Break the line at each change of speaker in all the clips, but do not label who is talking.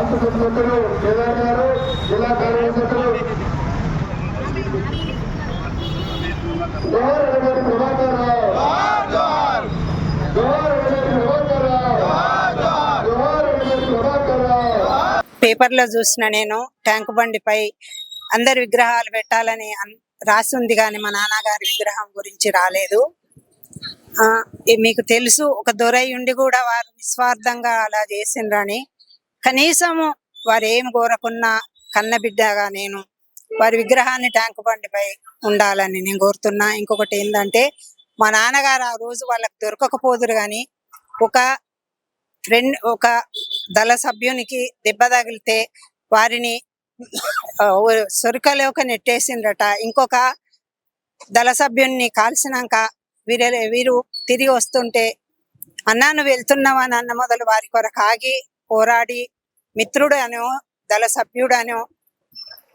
రాష్ట్ర సభ్యులు కేదార్ గారు జిల్లా కార్యదర్శులు జోహర్ ప్రభాకర్ రావు. జోహర్ ప్రభాకర్ రావు. జోహర్ ప్రభాకర్ రావు.
పేపర్లో చూసిన నేను ట్యాంక్ బండిపై అందరి విగ్రహాలు పెట్టాలని రాసి ఉంది కానీ మా నాన్నగారి విగ్రహం గురించి రాలేదు. మీకు తెలుసు ఒక దొరై ఉండి కూడా వారు నిస్వార్థంగా అలా చేసిండ్రని. కనీసము వారు ఏం కోరకున్నా కన్నబిడ్డగా నేను వారి విగ్రహాన్ని ట్యాంక్ బండిపై ఉండాలని నేను కోరుతున్నా. ఇంకొకటి ఏంటంటే మా నాన్నగారు ఆ రోజు వాళ్ళకి దొరకకపోదురు కానీ ఒక ఫ్రెండ్ ఒక దళ సభ్యునికి దెబ్బ తగిలితే వారిని ఆ, సొరికలోకి నెట్టేసిండ్రట. ఇంకొక దళ సభ్యుని కాల్చినాక వీరే వీరు తిరిగి వస్తుంటే అన్నా వెళ్తున్నావా? అని అన్న మొదలు వారి కొరకు ఆగి పోరాడి మిత్రుడనో దళ సభ్యుడను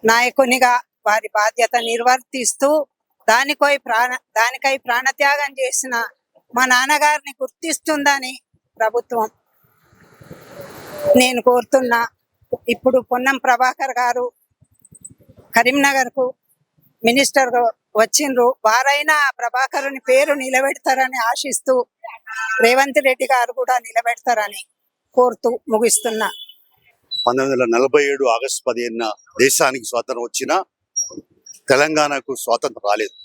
నాయకునిగా వారి బాధ్యత నిర్వర్తిస్తూ దానికై ప్రాణ దానికై ప్రాణత్యాగం చేసిన మా నాన్నగారిని గుర్తిస్తుందని ప్రభుత్వం నేను కోరుతున్నా. ఇప్పుడు పొన్నం ప్రభాకర్ గారు కరీంనగర్కు మినిస్టర్ వచ్చిండ్రు. వారైనా ఆ ప్రభాకరుని పేరు నిలబెడతారని ఆశిస్తూ రేవంత్ రెడ్డి గారు కూడా నిలబెడతారని కోరుతూ ముగిస్తున్నా.
పంతొమ్మిది వందల నలభై ఏడు ఆగస్టు పదిహేనున దేశానికి స్వాతంత్రం వచ్చినా తెలంగాణకు స్వాతంత్రం రాలేదు.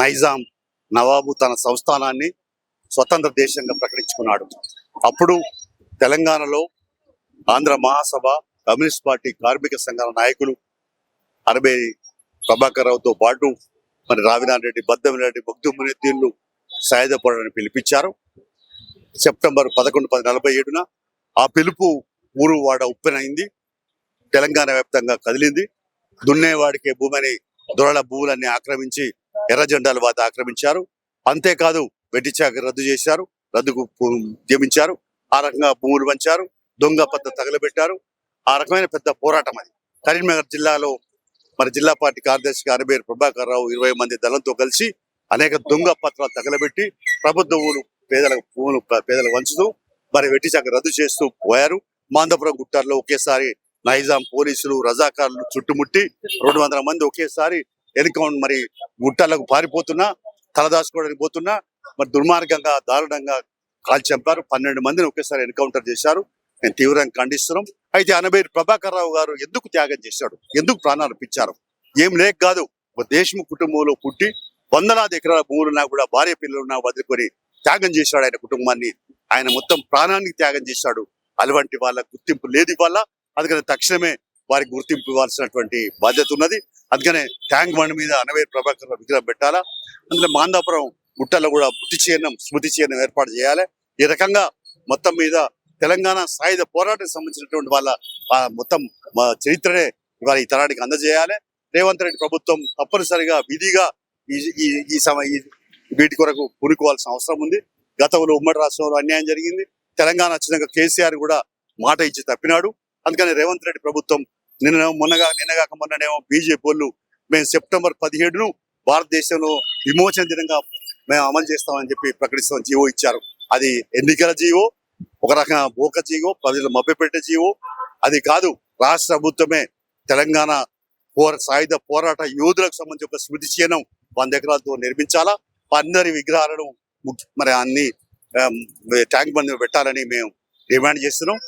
నైజాం నవాబు తన సంస్థానాన్ని స్వతంత్ర దేశంగా ప్రకటించుకున్నాడు. అప్పుడు తెలంగాణలో ఆంధ్ర మహాసభ కమ్యూనిస్ట్ పార్టీ కార్మిక సంఘాల నాయకులు అరబే ప్రభాకర్ రావుతో పాటు మరి రావినారెడ్డి రెడ్డి బద్దమిరెడ్డి ముగ్ధుమునిద్దీన్లు సాయుధపడని పిలిపించారు. సెప్టెంబర్ పదకొండు పది నలభై ఏడున ఆ పిలుపు ఊరు వాడ ఉప్పెనైంది. తెలంగాణ వ్యాప్తంగా కదిలింది. దున్నేవాడికే భూమిని దొరల భూములన్నీ ఆక్రమించి ఎర్ర జెండాలు వద్ద ఆక్రమించారు. అంతేకాదు వెట్టిచాక రద్దు చేశారు రద్దుకు పు- ఆ రకంగా భూములు పంచారు దొంగ పత్త తగలబెట్టారు. ఆ రకమైన పెద్ద పోరాటం అది. కరీంనగర్ జిల్లాలో మరి జిల్లా పార్టీ కార్యదర్శి అరబేరు ప్రభాకర్ రావు ఇరవై మంది దళంతో కలిసి అనేక దొంగ పత్రాలు తగలబెట్టి ప్రభుత్వ ఊరు పేదలకు భూములు పేదలకు వంచుతూ మరి వెట్టిచాక రద్దు చేస్తూ పోయారు. మాందపురం గుట్టాల్లో ఒకేసారి నైజాం పోలీసులు రజాకారులు చుట్టుముట్టి రెండు వందల మంది ఒకేసారి ఎన్కౌంటర్ మరి గుట్టాలకు పారిపోతున్నా తలదాచుకోవడానికి పోతున్నా మరి దుర్మార్గంగా దారుణంగా కాల్ చంపారు. పన్నెండు మందిని ఒకేసారి ఎన్కౌంటర్ చేశారు. నేను తీవ్రంగా ఖండిస్తున్నాం. అయితే అనబేరు ప్రభాకర్ రావు గారు ఎందుకు త్యాగం చేశాడు? ఎందుకు ప్రాణాలు పిచ్చారు? ఏం లేక కాదు ఒక దేశము కుటుంబంలో పుట్టి వందలాది ఎకరాల భూములున్నా కూడా భార్య పిల్లలున్నా వదులుకొని త్యాగం చేశాడు ఆయన కుటుంబాన్ని. ఆయన మొత్తం ప్రాణానికి త్యాగం చేశాడు. అలవంటి వాళ్ళ గుర్తింపు లేదు ఇవాళ. అందుకని తక్షణమే వారికి గుర్తింపు ఇవ్వాల్సినటువంటి బాధ్యత ఉన్నది. అందుకనే ట్యాంక్ బండ్ మీద అనవేరు ప్రభాకర్ విగ్రహం పెట్టాలా? అందులో మాందాపురం గుట్టలో కూడా బుద్ధి చిహ్నం స్మృతి చిహ్నం ఏర్పాటు చేయాలి. ఈ రకంగా మొత్తం మీద తెలంగాణ సాయుధ పోరాటానికి సంబంధించినటువంటి వాళ్ళ మొత్తం మా చరిత్రనే ఇవాళ ఈ తరానికి అందజేయాలి. రేవంత్ రెడ్డి ప్రభుత్వం తప్పనిసరిగా విధిగా ఈ ఈ సమయ వీటి కొరకు పూనుకోవాల్సిన అవసరం ఉంది. గతంలో ఉమ్మడి రాష్ట్రంలో అన్యాయం జరిగింది. తెలంగాణ వచ్చినాక కేసీఆర్ కూడా మాట ఇచ్చి తప్పినాడు. అందుకని రేవంత్ రెడ్డి ప్రభుత్వం నిన్న మొన్నగా నిన్నగాక మొన్ననేమో బీజేపీ వాళ్ళు మేము సెప్టెంబర్ పదిహేడును భారతదేశంలో విమోచన దినంగా మేము అమలు చేస్తామని చెప్పి ప్రకటిస్తాం జీవో ఇచ్చారు. అది ఎన్నికల జీవో ఒక రకంగా బోక జీవో ప్రజలు మభ్యపెట్టే జీవో. అది కాదు రాష్ట్ర ప్రభుత్వమే తెలంగాణ పోర సాయుధ పోరాట యోధులకు సంబంధించి ఒక స్మృతి చిహ్నం వంద ఎకరాలతో నిర్మించాలా? అందరి విగ్రహాలను మరి అన్ని ట్యాంక్ బండ్ పెట్టాలని మేము డిమాండ్ చేస్తున్నాం.